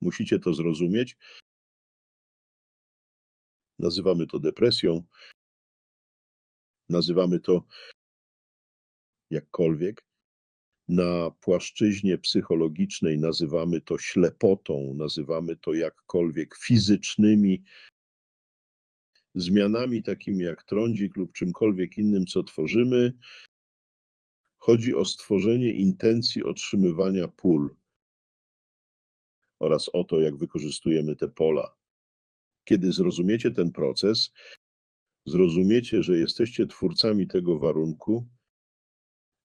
Musicie to zrozumieć. Nazywamy to depresją. Nazywamy to jakkolwiek. Na płaszczyźnie psychologicznej nazywamy to ślepotą, nazywamy to jakkolwiek fizycznymi zmianami, takimi jak trądzik lub czymkolwiek innym, co tworzymy. Chodzi o stworzenie intencji otrzymywania pól oraz o to, jak wykorzystujemy te pola. Kiedy zrozumiecie ten proces, zrozumiecie, że jesteście twórcami tego warunku,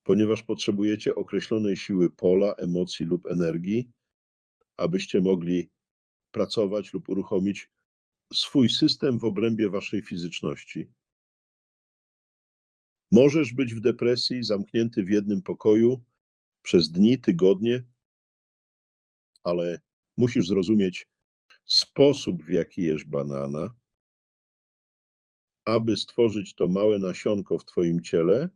ponieważ potrzebujecie określonej siły pola, emocji lub energii, abyście mogli pracować lub uruchomić swój system w obrębie waszej fizyczności. Możesz być w depresji, zamknięty w jednym pokoju przez dni, tygodnie, ale musisz zrozumieć sposób, w jaki jesz banana, aby stworzyć to małe nasionko w Twoim ciele,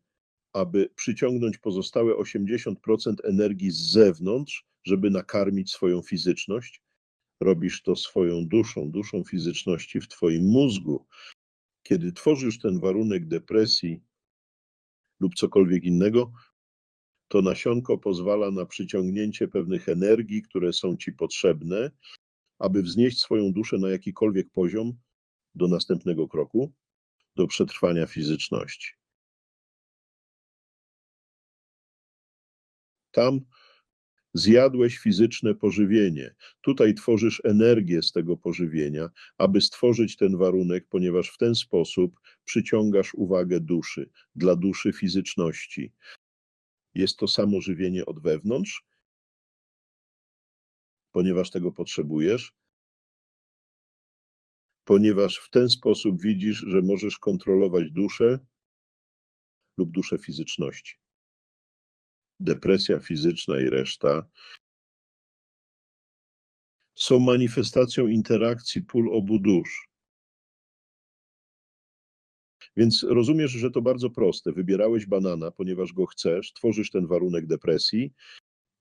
aby przyciągnąć pozostałe 80% energii z zewnątrz, żeby nakarmić swoją fizyczność. Robisz to swoją duszą, duszą fizyczności w Twoim mózgu. Kiedy tworzysz ten warunek depresji lub cokolwiek innego, to nasionko pozwala na przyciągnięcie pewnych energii, które są Ci potrzebne, aby wznieść swoją duszę na jakikolwiek poziom do następnego kroku, do przetrwania fizyczności. Tam zjadłeś fizyczne pożywienie. Tutaj tworzysz energię z tego pożywienia, aby stworzyć ten warunek, ponieważ w ten sposób przyciągasz uwagę duszy, dla duszy fizyczności. Jest to samo żywienie od wewnątrz, ponieważ tego potrzebujesz, ponieważ w ten sposób widzisz, że możesz kontrolować duszę lub duszę fizyczności. Depresja fizyczna i reszta są manifestacją interakcji pól obu dusz. Więc rozumiesz, że to bardzo proste. Wybierałeś banana, ponieważ go chcesz, tworzysz ten warunek depresji,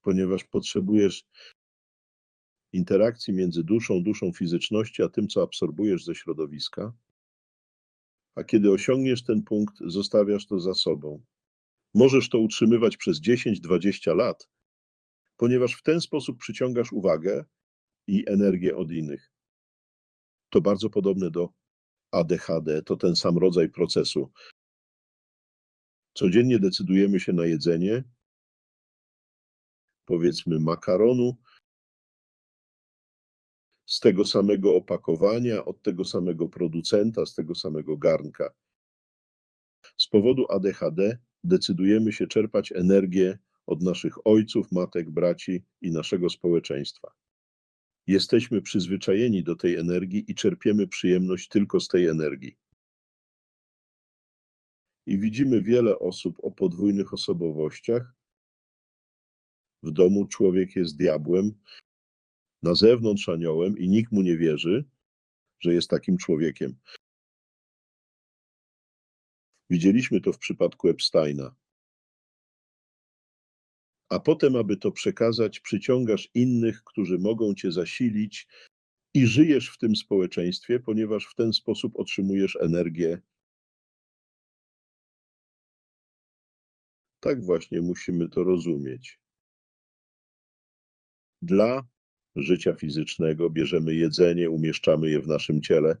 ponieważ potrzebujesz interakcji między duszą, duszą fizyczności, a tym, co absorbujesz ze środowiska. A kiedy osiągniesz ten punkt, zostawiasz to za sobą. Możesz to utrzymywać przez 10-20 lat, ponieważ w ten sposób przyciągasz uwagę i energię od innych. To bardzo podobne do ADHD, to ten sam rodzaj procesu. Codziennie decydujemy się na jedzenie, powiedzmy makaronu, z tego samego opakowania, od tego samego producenta, z tego samego garnka. Z powodu ADHD decydujemy się czerpać energię od naszych ojców, matek, braci i naszego społeczeństwa. Jesteśmy przyzwyczajeni do tej energii i czerpiemy przyjemność tylko z tej energii. I widzimy wiele osób o podwójnych osobowościach. W domu człowiek jest diabłem, na zewnątrz aniołem i nikt mu nie wierzy, że jest takim człowiekiem. Widzieliśmy to w przypadku Epsteina. A potem, aby to przekazać, przyciągasz innych, którzy mogą cię zasilić i żyjesz w tym społeczeństwie, ponieważ w ten sposób otrzymujesz energię. Tak właśnie musimy to rozumieć. Dla życia fizycznego, bierzemy jedzenie, umieszczamy je w naszym ciele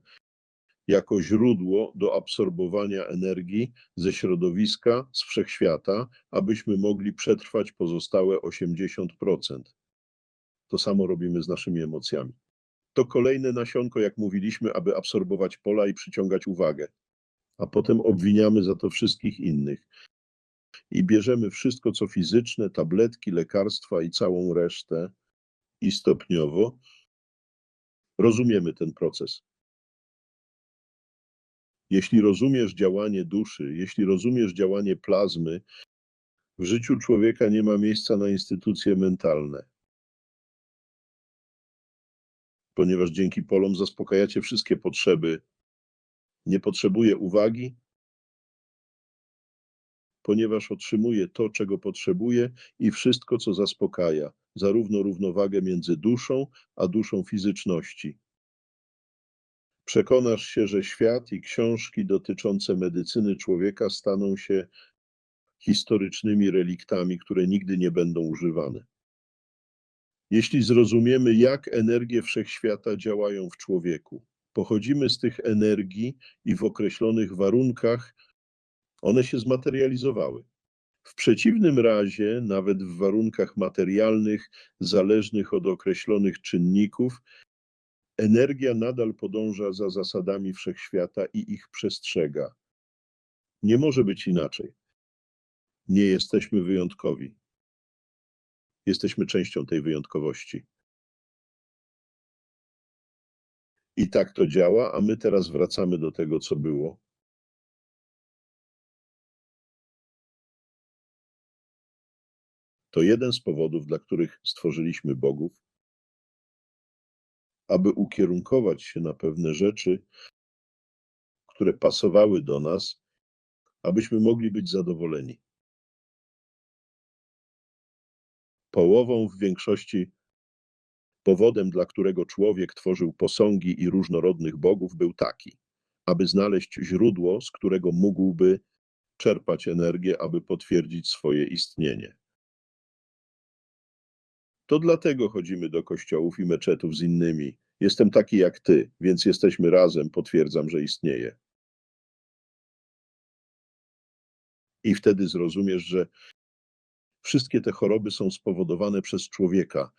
jako źródło do absorbowania energii ze środowiska, z wszechświata, abyśmy mogli przetrwać pozostałe 80%. To samo robimy z naszymi emocjami. To kolejne nasionko, jak mówiliśmy, aby absorbować pola i przyciągać uwagę, a potem obwiniamy za to wszystkich innych. I bierzemy wszystko, co fizyczne, tabletki, lekarstwa i całą resztę, i stopniowo rozumiemy ten proces. Jeśli rozumiesz działanie duszy, jeśli rozumiesz działanie plazmy, w życiu człowieka nie ma miejsca na instytucje mentalne. Ponieważ dzięki polom zaspokajacie wszystkie potrzeby. Nie potrzebuje uwagi, ponieważ otrzymuje to, czego potrzebuje i wszystko, co zaspokaja zarówno równowagę między duszą a duszą fizyczności. Przekonasz się, że świat i książki dotyczące medycyny człowieka staną się historycznymi reliktami, które nigdy nie będą używane. Jeśli zrozumiemy, jak energie wszechświata działają w człowieku, pochodzimy z tych energii i w określonych warunkach one się zmaterializowały. W przeciwnym razie, nawet w warunkach materialnych, zależnych od określonych czynników, energia nadal podąża za zasadami wszechświata i ich przestrzega. Nie może być inaczej. Nie jesteśmy wyjątkowi. Jesteśmy częścią tej wyjątkowości. I tak to działa, a my teraz wracamy do tego, co było. To jeden z powodów, dla których stworzyliśmy bogów, aby ukierunkować się na pewne rzeczy, które pasowały do nas, abyśmy mogli być zadowoleni. Połową w większości powodem, dla którego człowiek tworzył posągi i różnorodnych bogów, był taki, aby znaleźć źródło, z którego mógłby czerpać energię, aby potwierdzić swoje istnienie. To dlatego chodzimy do kościołów i meczetów z innymi. Jestem taki jak ty, więc jesteśmy razem, potwierdzam, że istnieje. I wtedy zrozumiesz, że wszystkie te choroby są spowodowane przez człowieka,